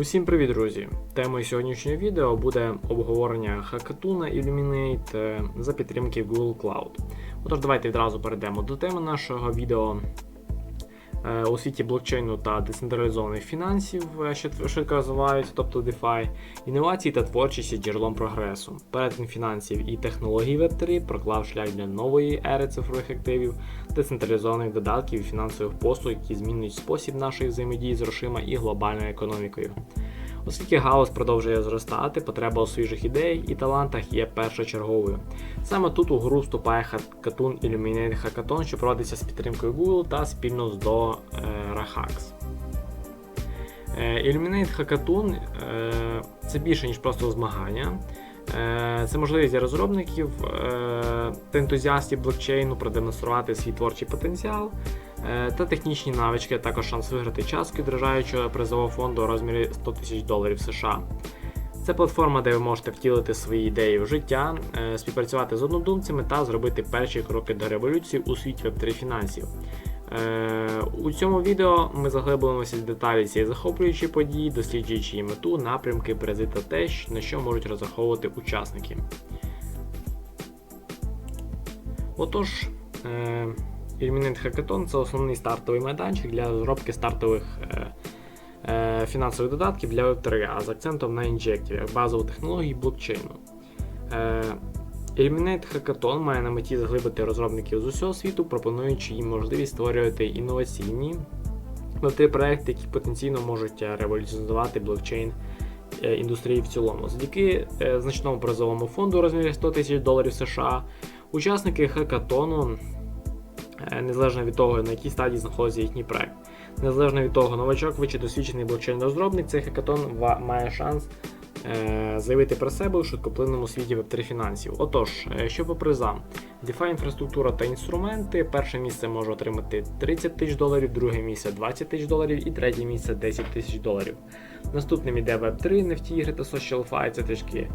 Усім привіт, друзі! Темою сьогоднішнього відео буде обговорення хакатуна Illuminate е, за підтримки Google Cloud. Отож, давайте відразу перейдемо до теми нашого відео. Е, У світі блокчейну та децентралізованих фінансів, е, що швидко розвиваються, тобто DeFi, інновації та творчість джерелом прогресу. Перетин фінансів і технологій Web3 проклав шлях для нової ери цифрових активів, децентралізованих додатків і фінансових послуг, які змінюють спосіб нашої взаємодії з грошима і глобальною економікою. Оскільки галузь продовжує зростати, потреба у свіжих ідей і талантах є першочерговою. Саме тут у гру вступає Hackathon Illuminate Hackathon, що проводиться з підтримкою Google та спільно з до е, Rahax. Е, Illuminate Hackathon е, це більше, ніж просто змагання. Це можливість для розробників та ентузіастів блокчейну продемонструвати свій творчий потенціал та технічні навички, а також шанс виграти частки держаючого призового фонду у розмірі 100 тисяч доларів США. Це платформа, де ви можете втілити свої ідеї в життя, е, співпрацювати з однодумцями та зробити перші кроки до революції у світі Web3 фінансів. Е, У цьому відео ми заглиблюємося в деталі цієї захоплюючої події, досліджуючи її мету, напрямки, призи та те, на що можуть розраховувати учасники. Отож, Illuminate Hackathon це основний стартовий майданчик для розробки стартових е, е, фінансових додатків для Web3, а з акцентом на інжектів, як базову технологію блокчейну. Е, Hackathon має на меті заглибити розробників з усього світу, пропонуючи їм можливість створювати інноваційні Web3 проекти, які потенційно можуть е, революціонувати блокчейн е, індустрії в цілому. Завдяки значному призовому фонду у розмірі 100 тисяч доларів США, учасники хакатону, незалежно від того, на якій стадії знаходиться їхній проект. Незалежно від того, новачок ви чи досвідчений блокчейн-розробник, цей хакатон має шанс е, заявити про себе у швидкоплинному світі Web3 фінансів. Отож, е, що по призам? DeFi інфраструктура та інструменти. Перше місце може отримати 30 тисяч доларів, друге місце 20 тисяч доларів і третє місце 10 тисяч доларів. Наступним іде Web3, NFT ігри та Social це трішки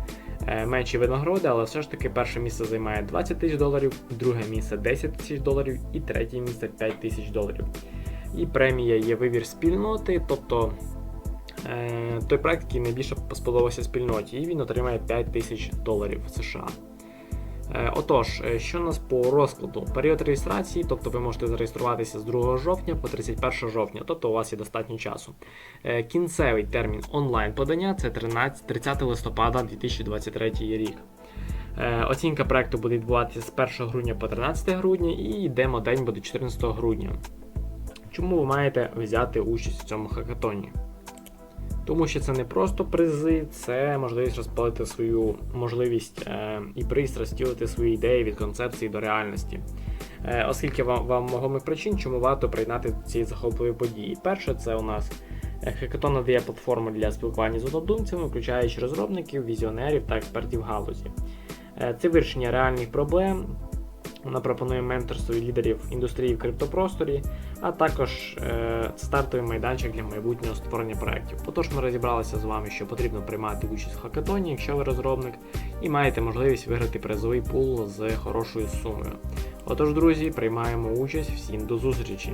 е, менші винагороди, але все ж таки перше місце займає 20 тисяч доларів, друге місце 10 тисяч доларів і третє місце 5 тисяч доларів. І премія є вибір спільноти, тобто е, той проект, який найбільше сподобався спільноті, і він отримає 5 тисяч доларів США. Е, Отож, е, що у нас по розкладу? Період реєстрації, тобто ви можете зареєструватися з 2 жовтня по 31 жовтня, тобто у вас є достатньо часу. Е, Кінцевий термін онлайн подання це 13, 30 листопада 2023 рік. Е, Оцінка проекту буде відбуватися з 1 грудня по 13 грудня і демо-день буде 14 грудня. Чому ви маєте взяти участь в цьому хакатоні? Тому що це не просто призи, це можливість розпалити свою можливість е, і пристрасть втілити свої ідеї від концепції до реальності. Е, оскільки вам, вам вагомих причин, чому варто приєднати до цієї захопливої події. Перше, це у нас хакатон надає платформу для спілкування з однодумцями, включаючи розробників, візіонерів та експертів галузі. Е, це вирішення реальних проблем. Вона пропонує менторство лідерів індустрії в криптопросторі, а також е, стартовий майданчик для майбутнього створення проєктів. Отож, ми розібралися з вами, що потрібно приймати участь в хакатоні, якщо ви розробник, і маєте можливість виграти призовий пул з хорошою сумою. Отож, друзі, приймаємо участь, всім до зустрічі!